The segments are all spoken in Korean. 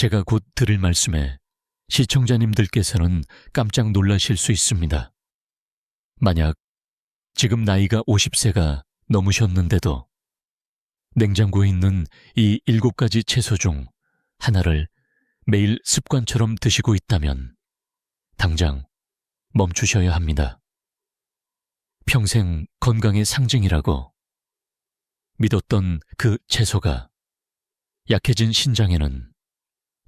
제가 곧 드릴 말씀에 시청자님들께서는 깜짝 놀라실 수 있습니다. 만약 지금 나이가 50세가 넘으셨는데도 냉장고에 있는 이 일곱 가지 채소 중 하나를 매일 습관처럼 드시고 있다면 당장 멈추셔야 합니다. 평생 건강의 상징이라고 믿었던 그 채소가 약해진 신장에는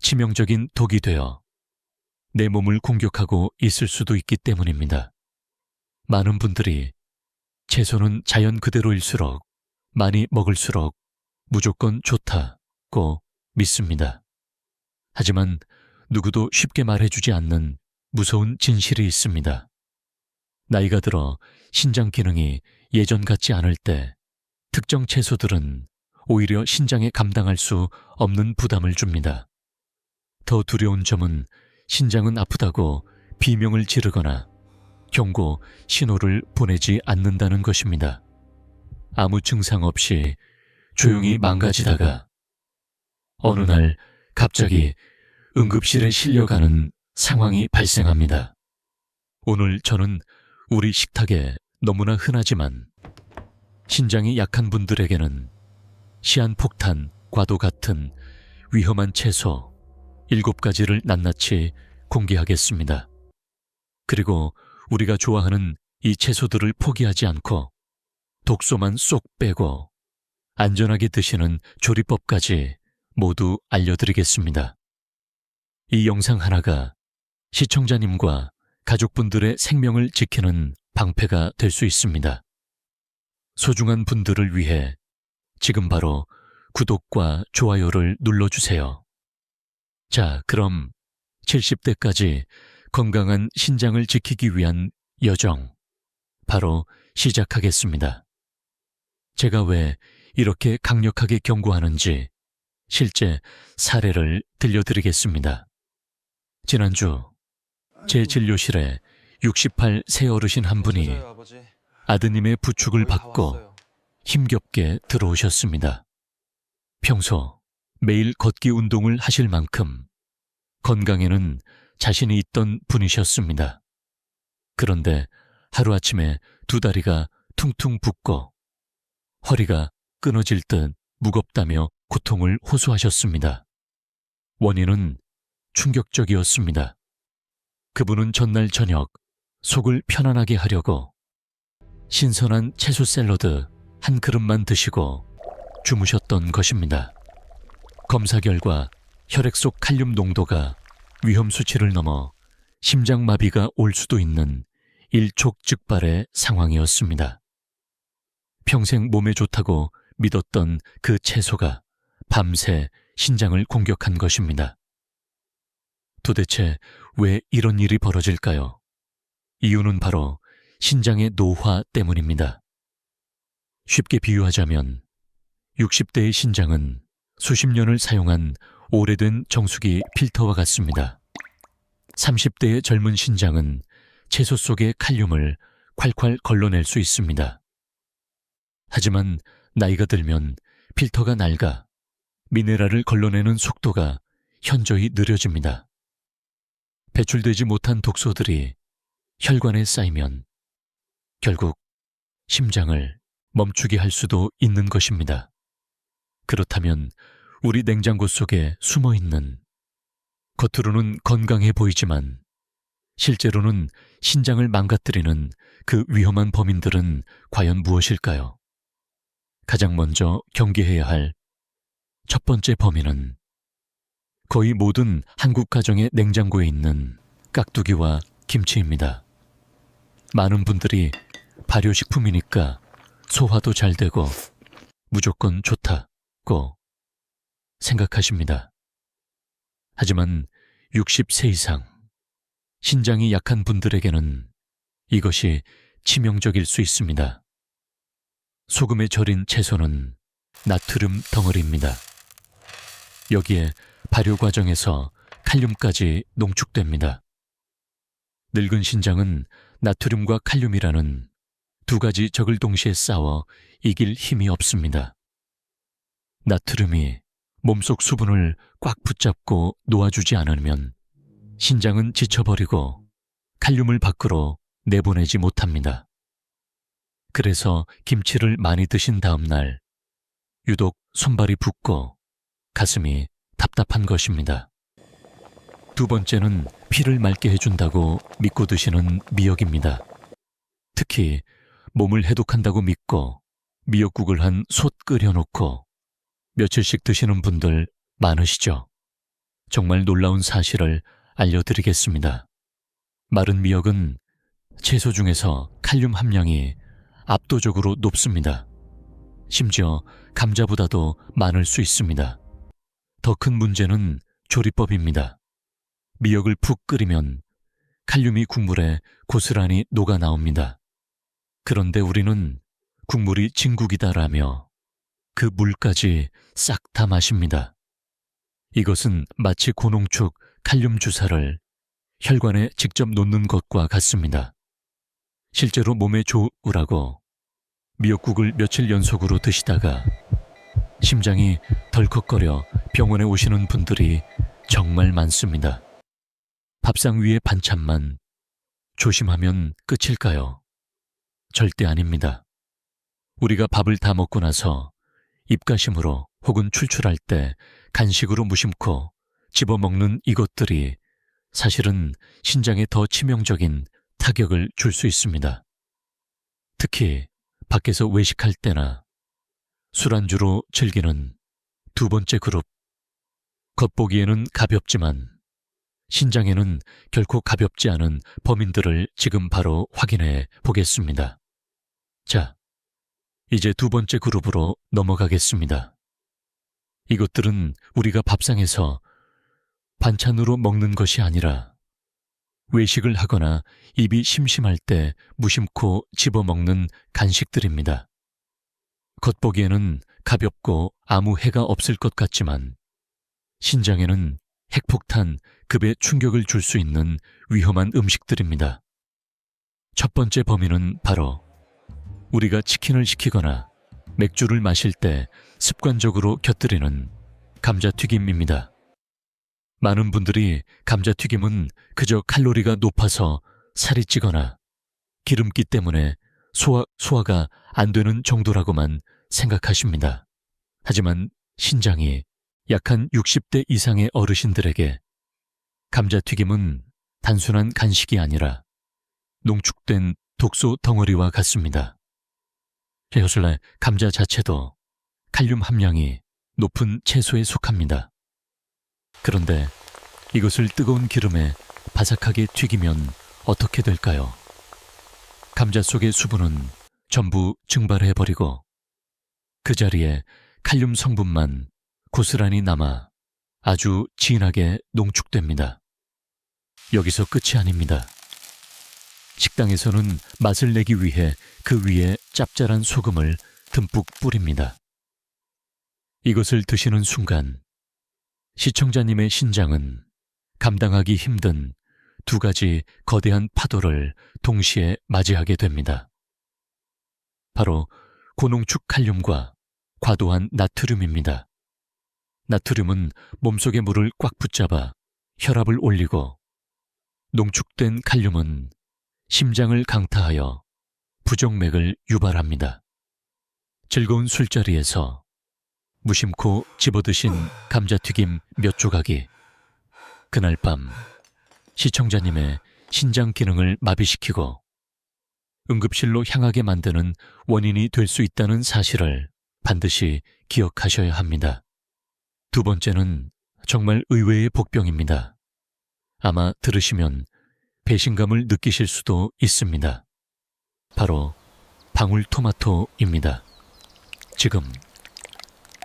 치명적인 독이 되어 내 몸을 공격하고 있을 수도 있기 때문입니다. 많은 분들이 채소는 자연 그대로일수록 많이 먹을수록 무조건 좋다고 믿습니다. 하지만 누구도 쉽게 말해주지 않는 무서운 진실이 있습니다. 나이가 들어 신장 기능이 예전 같지 않을 때 특정 채소들은 오히려 신장에 감당할 수 없는 부담을 줍니다. 더 두려운 점은 신장은 아프다고 비명을 지르거나 경고, 신호를 보내지 않는다는 것입니다. 아무 증상 없이 조용히 망가지다가 어느 날 갑자기 응급실에 실려가는 상황이 발생합니다. 오늘 저는 우리 식탁에 너무나 흔하지만 신장이 약한 분들에게는 시한폭탄과도 같은 위험한 채소 일곱 가지를 낱낱이 공개하겠습니다. 그리고 우리가 좋아하는 이 채소들을 포기하지 않고 독소만 쏙 빼고 안전하게 드시는 조리법까지 모두 알려드리겠습니다. 이 영상 하나가 시청자님과 가족분들의 생명을 지키는 방패가 될 수 있습니다. 소중한 분들을 위해 지금 바로 구독과 좋아요를 눌러주세요. 자, 그럼 70대까지 건강한 신장을 지키기 위한 여정, 바로 시작하겠습니다. 제가 왜 이렇게 강력하게 경고하는지 실제 사례를 들려드리겠습니다. 지난주 제 진료실에 68세 어르신 한 분이. 아드님의 부축을 받고. 힘겹게 들어오셨습니다. 평소 매일 걷기 운동을 하실 만큼 건강에는 자신이 있던 분이셨습니다. 그런데 하루아침에 두 다리가 퉁퉁 붓고 허리가 끊어질 듯 무겁다며 고통을 호소하셨습니다. 원인은 충격적이었습니다. 그분은 전날 저녁 속을 편안하게 하려고 신선한 채소 샐러드 한 그릇만 드시고 주무셨던 것입니다. 검사 결과 혈액 속 칼륨 농도가 위험 수치를 넘어 심장마비가 올 수도 있는 일촉즉발의 상황이었습니다. 평생 몸에 좋다고 믿었던 그 채소가 밤새 신장을 공격한 것입니다. 도대체 왜 이런 일이 벌어질까요? 이유는 바로 신장의 노화 때문입니다. 쉽게 비유하자면 60대의 신장은 수십 년을 사용한 오래된 정수기 필터와 같습니다. 30대의 젊은 신장은 채소 속의 칼륨을 콸콸 걸러낼 수 있습니다. 하지만 나이가 들면 필터가 낡아 미네랄을 걸러내는 속도가 현저히 느려집니다. 배출되지 못한 독소들이 혈관에 쌓이면 결국 심장을 멈추게 할 수도 있는 것입니다. 그렇다면 우리 냉장고 속에 숨어 있는 겉으로는 건강해 보이지만 실제로는 신장을 망가뜨리는 그 위험한 범인들은 과연 무엇일까요? 가장 먼저 경계해야 할 첫 번째 범인은 거의 모든 한국 가정의 냉장고에 있는 깍두기와 김치입니다. 많은 분들이 발효식품이니까 소화도 잘 되고 무조건 좋다 고 생각하십니다. 하지만 60세 이상 신장이 약한 분들에게는 이것이 치명적일 수 있습니다. 소금에 절인 채소는 나트륨 덩어리입니다. 여기에 발효 과정에서 칼륨까지 농축됩니다. 늙은 신장은 나트륨과 칼륨이라는 두 가지 적을 동시에 싸워 이길 힘이 없습니다. 나트륨이 몸속 수분을 꽉 붙잡고 놓아주지 않으면 신장은 지쳐버리고 칼륨을 밖으로 내보내지 못합니다. 그래서 김치를 많이 드신 다음 날 유독 손발이 붓고 가슴이 답답한 것입니다. 두 번째는 피를 맑게 해준다고 믿고 드시는 미역입니다. 특히 몸을 해독한다고 믿고 미역국을 한 솥 끓여놓고 며칠씩 드시는 분들 많으시죠? 정말 놀라운 사실을 알려드리겠습니다. 마른 미역은 채소 중에서 칼륨 함량이 압도적으로 높습니다. 심지어 감자보다도 많을 수 있습니다. 더 큰 문제는 조리법입니다. 미역을 푹 끓이면 칼륨이 국물에 고스란히 녹아 나옵니다. 그런데 우리는 국물이 진국이다라며 그 물까지 싹 다 마십니다. 이것은 마치 고농축 칼륨 주사를 혈관에 직접 놓는 것과 같습니다. 실제로 몸에 좋으라고 미역국을 며칠 연속으로 드시다가 심장이 덜컥거려 병원에 오시는 분들이 정말 많습니다. 밥상 위의 반찬만 조심하면 끝일까요? 절대 아닙니다. 우리가 밥을 다 먹고 나서 입가심으로 혹은 출출할 때 간식으로 무심코 집어먹는 이것들이 사실은 신장에 더 치명적인 타격을 줄 수 있습니다. 특히 밖에서 외식할 때나 술안주로 즐기는 두 번째 그룹. 겉보기에는 가볍지만 신장에는 결코 가볍지 않은 범인들을 지금 바로 확인해 보겠습니다. 자, 이제 두 번째 그룹으로 넘어가겠습니다. 이것들은 우리가 밥상에서 반찬으로 먹는 것이 아니라 외식을 하거나 입이 심심할 때 무심코 집어먹는 간식들입니다. 겉보기에는 가볍고 아무 해가 없을 것 같지만 신장에는 핵폭탄 급의 충격을 줄 수 있는 위험한 음식들입니다. 첫 번째 범인은 바로 우리가 치킨을 시키거나 맥주를 마실 때 습관적으로 곁들이는 감자튀김입니다. 많은 분들이 감자튀김은 그저 칼로리가 높아서 살이 찌거나 기름기 때문에 소화, 소화가 안 되는 정도라고만 생각하십니다. 하지만 신장이 약한 60대 이상의 어르신들에게 감자튀김은 단순한 간식이 아니라 농축된 독소 덩어리와 같습니다. 헤어슬레 감자 자체도 칼륨 함량이 높은 채소에 속합니다. 그런데 이것을 뜨거운 기름에 바삭하게 튀기면 어떻게 될까요? 감자 속의 수분은 전부 증발해버리고 그 자리에 칼륨 성분만 고스란히 남아 아주 진하게 농축됩니다. 여기서 끝이 아닙니다. 식당에서는 맛을 내기 위해 그 위에 짭짤한 소금을 듬뿍 뿌립니다. 이것을 드시는 순간 시청자님의 신장은 감당하기 힘든 두 가지 거대한 파도를 동시에 맞이하게 됩니다. 바로 고농축 칼륨과 과도한 나트륨입니다. 나트륨은 몸속의 물을 꽉 붙잡아 혈압을 올리고 농축된 칼륨은 심장을 강타하여 부정맥을 유발합니다. 즐거운 술자리에서 무심코 집어드신 감자튀김 몇 조각이 그날 밤 시청자님의 신장 기능을 마비시키고 응급실로 향하게 만드는 원인이 될 수 있다는 사실을 반드시 기억하셔야 합니다. 두 번째는 정말 의외의 복병입니다. 아마 들으시면 배신감을 느끼실 수도 있습니다. 바로 방울토마토입니다. 지금,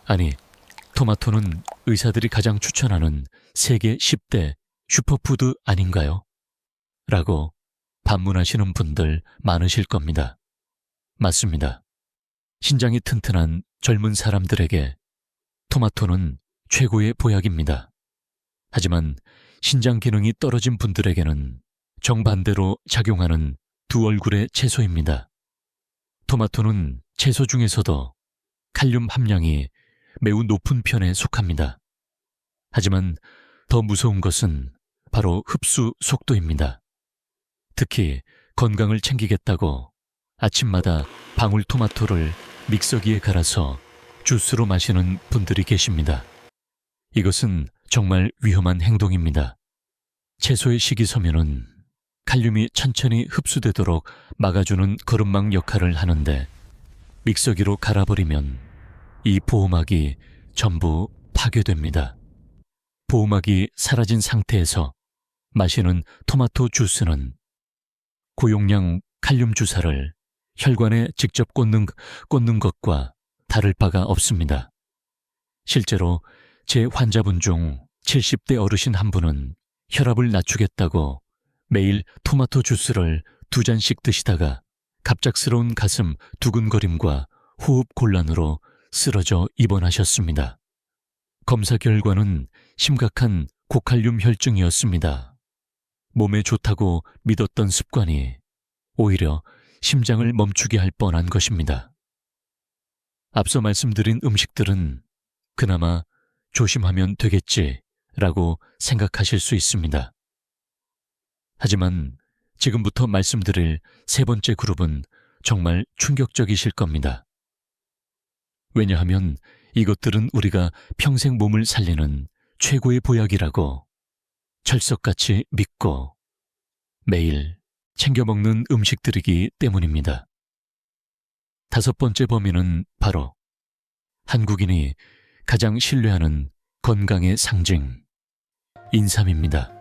아니, 토마토는 의사들이 가장 추천하는 세계 10대 슈퍼푸드 아닌가요? 라고 반문하시는 분들 많으실 겁니다. 맞습니다. 신장이 튼튼한 젊은 사람들에게 토마토는 최고의 보약입니다. 하지만 신장 기능이 떨어진 분들에게는 정반대로 작용하는 두 얼굴의 채소입니다. 토마토는 채소 중에서도 칼륨 함량이 매우 높은 편에 속합니다. 하지만 더 무서운 것은 바로 흡수 속도입니다. 특히 건강을 챙기겠다고 아침마다 방울토마토를 믹서기에 갈아서 주스로 마시는 분들이 계십니다. 이것은 정말 위험한 행동입니다. 채소의 식이섬유는 칼륨이 천천히 흡수되도록 막아주는 거름막 역할을 하는데 믹서기로 갈아버리면 이 보호막이 전부 파괴됩니다. 보호막이 사라진 상태에서 마시는 토마토 주스는 고용량 칼륨 주사를 혈관에 직접 꽂는, 꽂는 것과 다를 바가 없습니다. 실제로 제 환자분 중 70대 어르신 한 분은 혈압을 낮추겠다고 매일 토마토 주스를 두 잔씩 드시다가 갑작스러운 가슴 두근거림과 호흡 곤란으로 쓰러져 입원하셨습니다. 검사 결과는 심각한 고칼륨 혈증이었습니다. 몸에 좋다고 믿었던 습관이 오히려 심장을 멈추게 할 뻔한 것입니다. 앞서 말씀드린 음식들은 그나마 조심하면 되겠지라고 생각하실 수 있습니다. 하지만 지금부터 말씀드릴 세 번째 그룹은 정말 충격적이실 겁니다. 왜냐하면 이것들은 우리가 평생 몸을 살리는 최고의 보약이라고 철석같이 믿고 매일 챙겨 먹는 음식들이기 때문입니다. 다섯 번째 범위는 바로 한국인이 가장 신뢰하는 건강의 상징, 인삼입니다.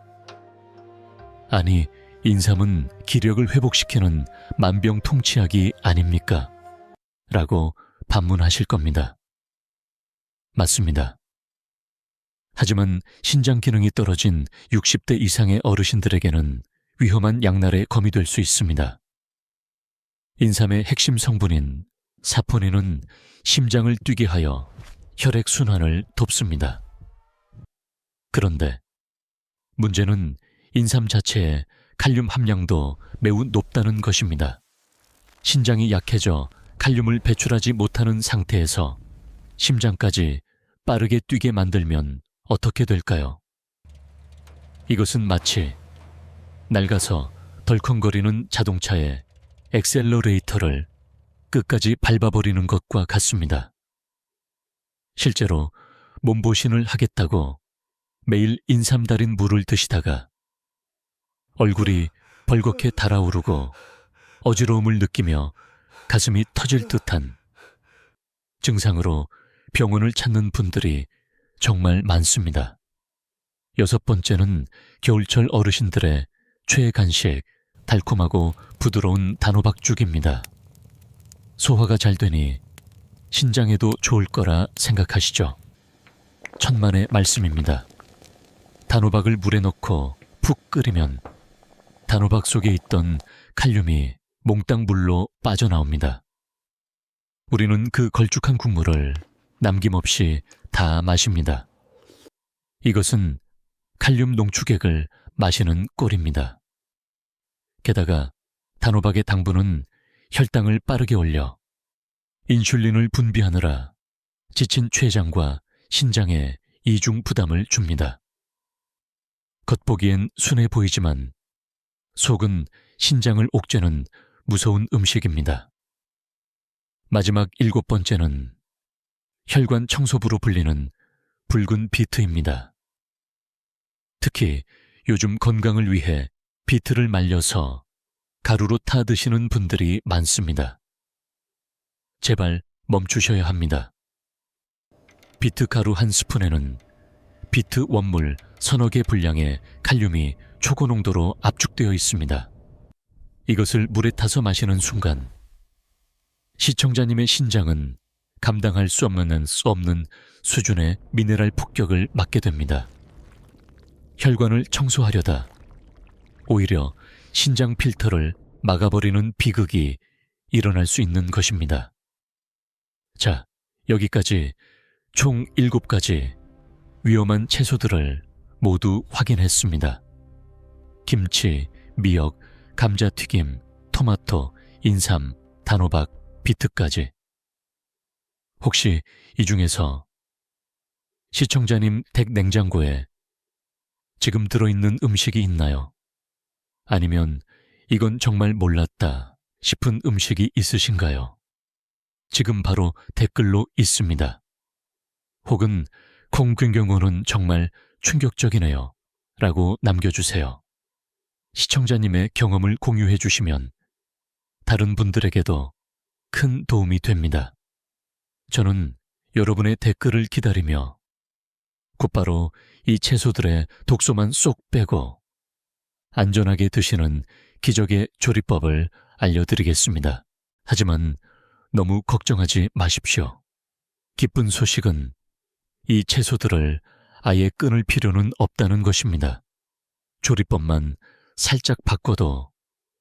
아니, 인삼은 기력을 회복시키는 만병통치약이 아닙니까? 라고 반문하실 겁니다. 맞습니다. 하지만 신장 기능이 떨어진 60대 이상의 어르신들에게는 위험한 양날의 검이 될 수 있습니다. 인삼의 핵심 성분인 사포닌은 심장을 뛰게 하여 혈액 순환을 돕습니다. 그런데 문제는 인삼 자체의 칼륨 함량도 매우 높다는 것입니다. 신장이 약해져 칼륨을 배출하지 못하는 상태에서 심장까지 빠르게 뛰게 만들면 어떻게 될까요? 이것은 마치 낡아서 덜컹거리는 자동차의 엑셀러레이터를 끝까지 밟아버리는 것과 같습니다. 실제로 몸보신을 하겠다고 매일 인삼 달인 물을 드시다가 얼굴이 벌겋게 달아오르고 어지러움을 느끼며 가슴이 터질 듯한 증상으로 병원을 찾는 분들이 정말 많습니다. 여섯 번째는 겨울철 어르신들의 최애 간식, 달콤하고 부드러운 단호박죽입니다. 소화가 잘 되니 신장에도 좋을 거라 생각하시죠? 천만의 말씀입니다. 단호박을 물에 넣고 푹 끓이면 단호박 속에 있던 칼륨이 몽땅 물로 빠져나옵니다. 우리는 그 걸쭉한 국물을 남김없이 다 마십니다. 이것은 칼륨 농축액을 마시는 꼴입니다. 게다가 단호박의 당분은 혈당을 빠르게 올려 인슐린을 분비하느라 지친 췌장과 신장에 이중 부담을 줍니다. 겉보기엔 순해 보이지만 속은 신장을 옥죄는 무서운 음식입니다. 마지막 일곱 번째는 혈관 청소부로 불리는 붉은 비트입니다. 특히 요즘 건강을 위해 비트를 말려서 가루로 타 드시는 분들이 많습니다. 제발 멈추셔야 합니다. 비트 가루 한 스푼에는 비트 원물 서너 개 분량의 칼륨이 초고 농도로 압축되어 있습니다. 이것을 물에 타서 마시는 순간 시청자님의 신장은 감당할 수 없는 수 없는 수준의 미네랄 폭격을 맞게 됩니다. 혈관을 청소하려다 오히려 신장 필터를 막아버리는 비극이 일어날 수 있는 것입니다. 자, 여기까지 총 7가지 위험한 채소들을 모두 확인했습니다. 김치, 미역, 감자튀김, 토마토, 인삼, 단호박, 비트까지. 혹시 이 중에서 시청자님 댁 냉장고에 지금 들어있는 음식이 있나요? 아니면 이건 정말 몰랐다 싶은 음식이 있으신가요? 지금 바로 댓글로 있습니다. 혹은 콩 균경호는 정말 충격적이네요. 라고 남겨주세요. 시청자님의 경험을 공유해 주시면 다른 분들에게도 큰 도움이 됩니다. 저는 여러분의 댓글을 기다리며 곧바로 이 채소들의 독소만 쏙 빼고 안전하게 드시는 기적의 조리법을 알려드리겠습니다. 하지만 너무 걱정하지 마십시오. 기쁜 소식은 이 채소들을 아예 끊을 필요는 없다는 것입니다. 조리법만 살짝 바꿔도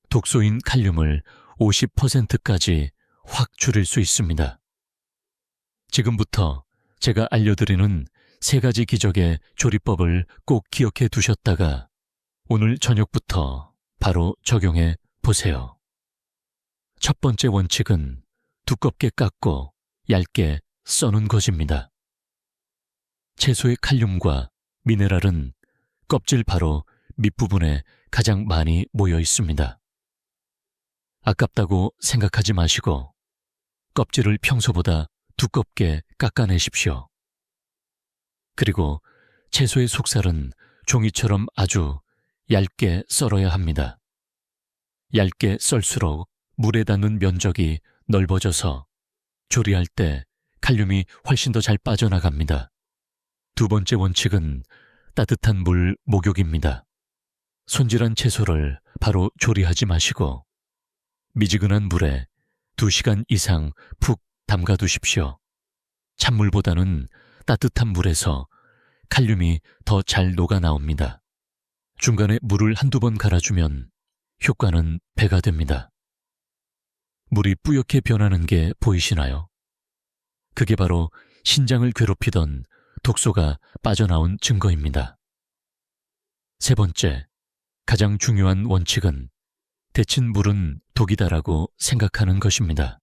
독소인 칼륨을 50%까지 확 줄일 수 있습니다. 지금부터 제가 알려드리는 세 가지 기적의 조리법을 꼭 기억해 두셨다가 오늘 저녁부터 바로 적용해 보세요. 첫 번째 원칙은 두껍게 깎고 얇게 써는 것입니다. 채소의 칼륨과 미네랄은 껍질 바로 밑부분에 가장 많이 모여 있습니다. 아깝다고 생각하지 마시고 껍질을 평소보다 두껍게 깎아내십시오. 그리고 채소의 속살은 종이처럼 아주 얇게 썰어야 합니다. 얇게 썰수록 물에 닿는 면적이 넓어져서 조리할 때 칼륨이 훨씬 더 잘 빠져나갑니다. 두 번째 원칙은 따뜻한 물 목욕입니다. 손질한 채소를 바로 조리하지 마시고 미지근한 물에 2시간 이상 푹 담가 두십시오. 찬물보다는 따뜻한 물에서 칼륨이 더 잘 녹아 나옵니다. 중간에 물을 한두 번 갈아주면 효과는 배가 됩니다. 물이 뿌옇게 변하는 게 보이시나요? 그게 바로 신장을 괴롭히던 독소가 빠져나온 증거입니다. 세 번째, 가장 중요한 원칙은 데친 물은 독이다라고 생각하는 것입니다.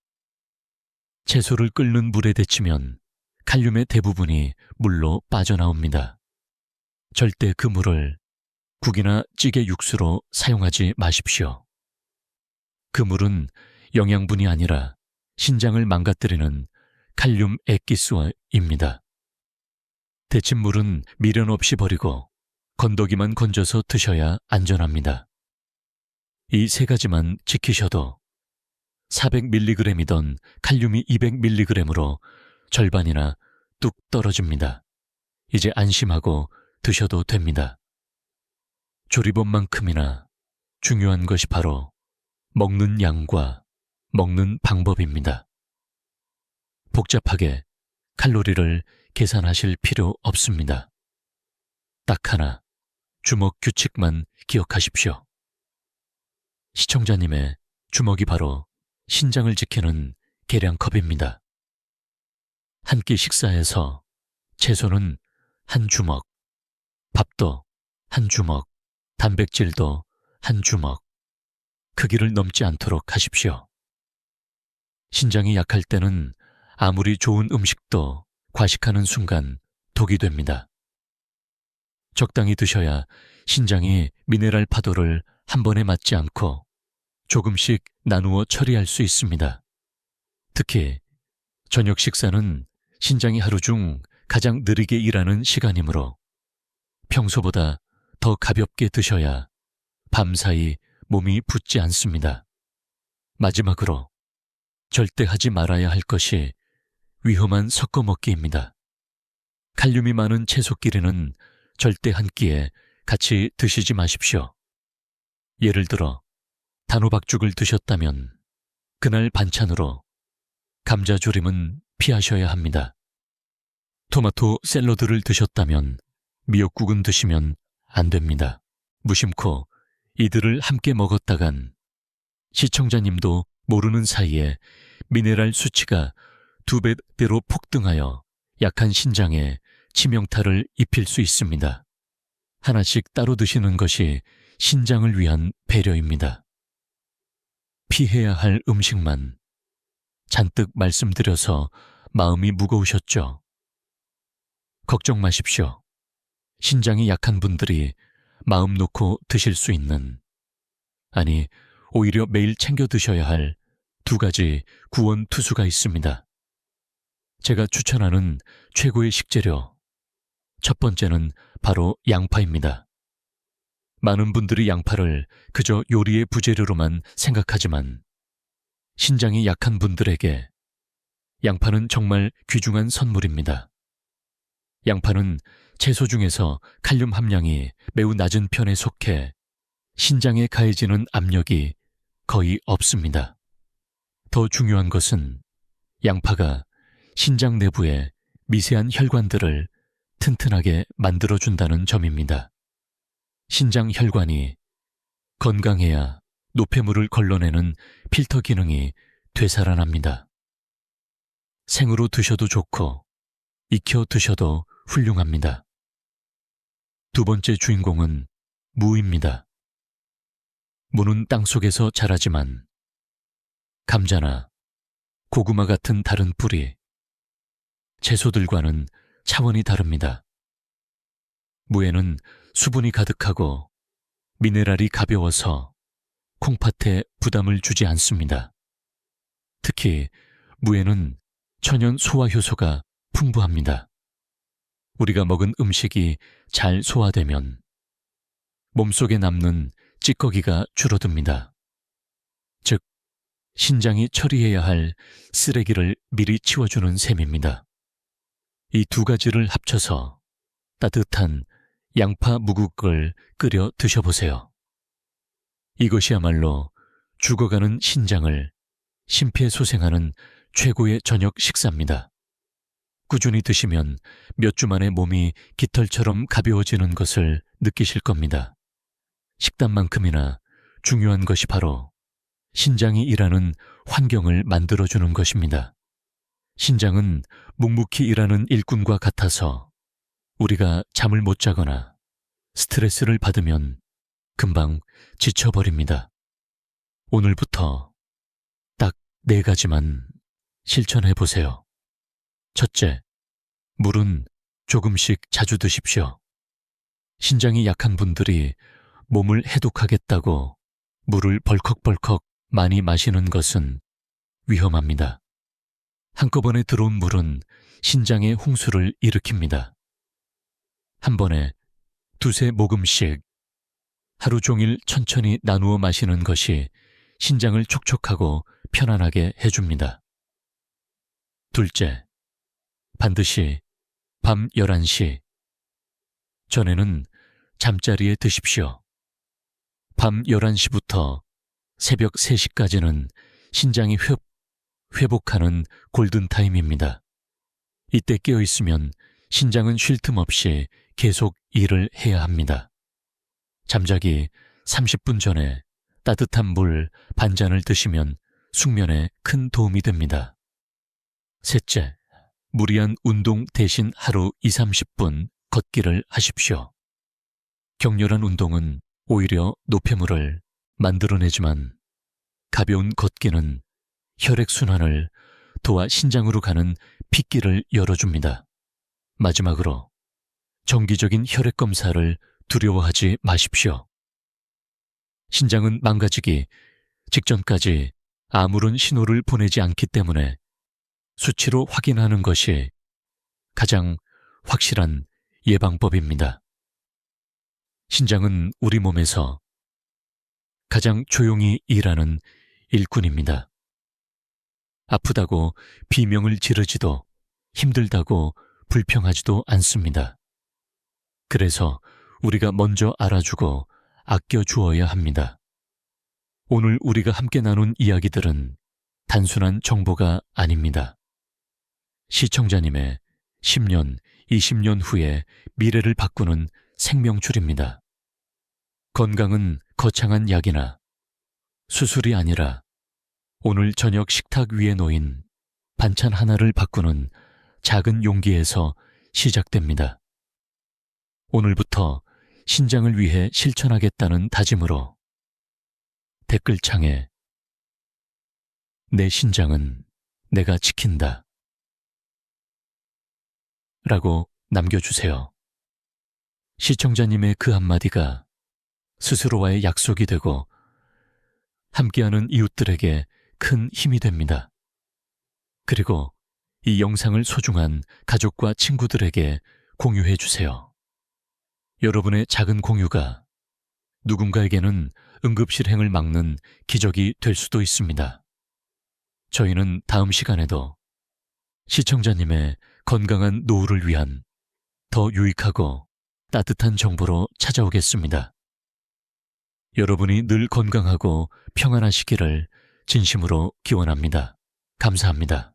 채소를 끓는 물에 데치면 칼륨의 대부분이 물로 빠져나옵니다. 절대 그 물을 국이나 찌개 육수로 사용하지 마십시오. 그 물은 영양분이 아니라 신장을 망가뜨리는 칼륨 액기스와입니다. 데친 물은 미련 없이 버리고 건더기만 건져서 드셔야 안전합니다. 이 세 가지만 지키셔도 400mg이던 칼륨이 200mg으로 절반이나 뚝 떨어집니다. 이제 안심하고 드셔도 됩니다. 조리법만큼이나 중요한 것이 바로 먹는 양과 먹는 방법입니다. 복잡하게 칼로리를 계산하실 필요 없습니다. 딱 하나, 주먹 규칙만 기억하십시오. 시청자님의 주먹이 바로 신장을 지키는 계량컵입니다. 한 끼 식사에서 채소는 한 주먹, 밥도 한 주먹, 단백질도 한 주먹, 크기를 넘지 않도록 하십시오. 신장이 약할 때는 아무리 좋은 음식도 과식하는 순간 독이 됩니다. 적당히 드셔야 신장이 미네랄 파도를 한 번에 맞지 않고 조금씩 나누어 처리할 수 있습니다. 특히 저녁 식사는 신장이 하루 중 가장 느리게 일하는 시간이므로 평소보다 더 가볍게 드셔야 밤사이 몸이 붓지 않습니다. 마지막으로 절대 하지 말아야 할 것이 위험한 섞어 먹기입니다. 칼륨이 많은 채소끼리는 절대 한 끼에 같이 드시지 마십시오. 예를 들어 단호박죽을 드셨다면 그날 반찬으로 감자조림은 피하셔야 합니다. 토마토 샐러드를 드셨다면 미역국은 드시면 안 됩니다. 무심코 이들을 함께 먹었다간 시청자님도 모르는 사이에 미네랄 수치가 두 배대로 폭등하여 약한 신장에 치명타를 입힐 수 있습니다. 하나씩 따로 드시는 것이 신장을 위한 배려입니다. 피해야 할 음식만 잔뜩 말씀드려서 마음이 무거우셨죠? 걱정 마십시오. 신장이 약한 분들이 마음 놓고 드실 수 있는, 아니, 오히려 매일 챙겨 드셔야 할 두 가지 구원 투수가 있습니다. 제가 추천하는 최고의 식재료. 첫 번째는 바로 양파입니다. 많은 분들이 양파를 그저 요리의 부재료로만 생각하지만 신장이 약한 분들에게 양파는 정말 귀중한 선물입니다. 양파는 채소 중에서 칼륨 함량이 매우 낮은 편에 속해 신장에 가해지는 압력이 거의 없습니다. 더 중요한 것은 양파가 신장 내부의 미세한 혈관들을 튼튼하게 만들어준다는 점입니다. 신장 혈관이 건강해야 노폐물을 걸러내는 필터 기능이 되살아납니다. 생으로 드셔도 좋고 익혀 드셔도 훌륭합니다. 두 번째 주인공은 무입니다. 무는 땅 속에서 자라지만 감자나 고구마 같은 다른 뿌리, 채소들과는 차원이 다릅니다. 무에는 수분이 가득하고 미네랄이 가벼워서 콩팥에 부담을 주지 않습니다. 특히 무에는 천연 소화 효소가 풍부합니다. 우리가 먹은 음식이 잘 소화되면 몸속에 남는 찌꺼기가 줄어듭니다. 즉, 신장이 처리해야 할 쓰레기를 미리 치워주는 셈입니다. 이 두 가지를 합쳐서 따뜻한 양파 무국을 끓여 드셔보세요. 이것이야말로 죽어가는 신장을 심폐소생하는 최고의 저녁 식사입니다. 꾸준히 드시면 몇 주 만에 몸이 깃털처럼 가벼워지는 것을 느끼실 겁니다. 식단만큼이나 중요한 것이 바로 신장이 일하는 환경을 만들어주는 것입니다. 신장은 묵묵히 일하는 일꾼과 같아서 우리가 잠을 못 자거나 스트레스를 받으면 금방 지쳐버립니다. 오늘부터 딱 네 가지만 실천해 보세요. 첫째, 물은 조금씩 자주 드십시오. 신장이 약한 분들이 몸을 해독하겠다고 물을 벌컥벌컥 많이 마시는 것은 위험합니다. 한꺼번에 들어온 물은 신장의 홍수를 일으킵니다. 한 번에 두세 모금씩 하루 종일 천천히 나누어 마시는 것이 신장을 촉촉하고 편안하게 해줍니다. 둘째, 반드시 밤 11시 전에는 잠자리에 드십시오. 밤 11시부터 새벽 3시까지는 신장이 회, 회복하는 골든타임입니다. 이때 깨어 있으면 신장은 쉴 틈 없이 계속 일을 해야 합니다. 잠자기 30분 전에 따뜻한 물 반 잔을 드시면 숙면에 큰 도움이 됩니다. 셋째, 무리한 운동 대신 하루 2, 30분 걷기를 하십시오. 격렬한 운동은 오히려 노폐물을 만들어내지만 가벼운 걷기는 혈액순환을 도와 신장으로 가는 핏길을 열어줍니다. 마지막으로 정기적인 혈액 검사를 두려워하지 마십시오. 신장은 망가지기 직전까지 아무런 신호를 보내지 않기 때문에 수치로 확인하는 것이 가장 확실한 예방법입니다. 신장은 우리 몸에서 가장 조용히 일하는 일꾼입니다. 아프다고 비명을 지르지도 힘들다고 불평하지도 않습니다. 그래서 우리가 먼저 알아주고 아껴주어야 합니다. 오늘 우리가 함께 나눈 이야기들은 단순한 정보가 아닙니다. 시청자님의 10년, 20년 후에 미래를 바꾸는 생명줄입니다. 건강은 거창한 약이나 수술이 아니라 오늘 저녁 식탁 위에 놓인 반찬 하나를 바꾸는 작은 용기에서 시작됩니다. 오늘부터 신장을 위해 실천하겠다는 다짐으로 댓글창에 내 신장은 내가 지킨다. 라고 남겨주세요. 시청자님의 그 한마디가 스스로와의 약속이 되고 함께하는 이웃들에게 큰 힘이 됩니다. 그리고 이 영상을 소중한 가족과 친구들에게 공유해 주세요. 여러분의 작은 공유가 누군가에게는 응급실행을 막는 기적이 될 수도 있습니다. 저희는 다음 시간에도 시청자님의 건강한 노후를 위한 더 유익하고 따뜻한 정보로 찾아오겠습니다. 여러분이 늘 건강하고 평안하시기를 진심으로 기원합니다. 감사합니다.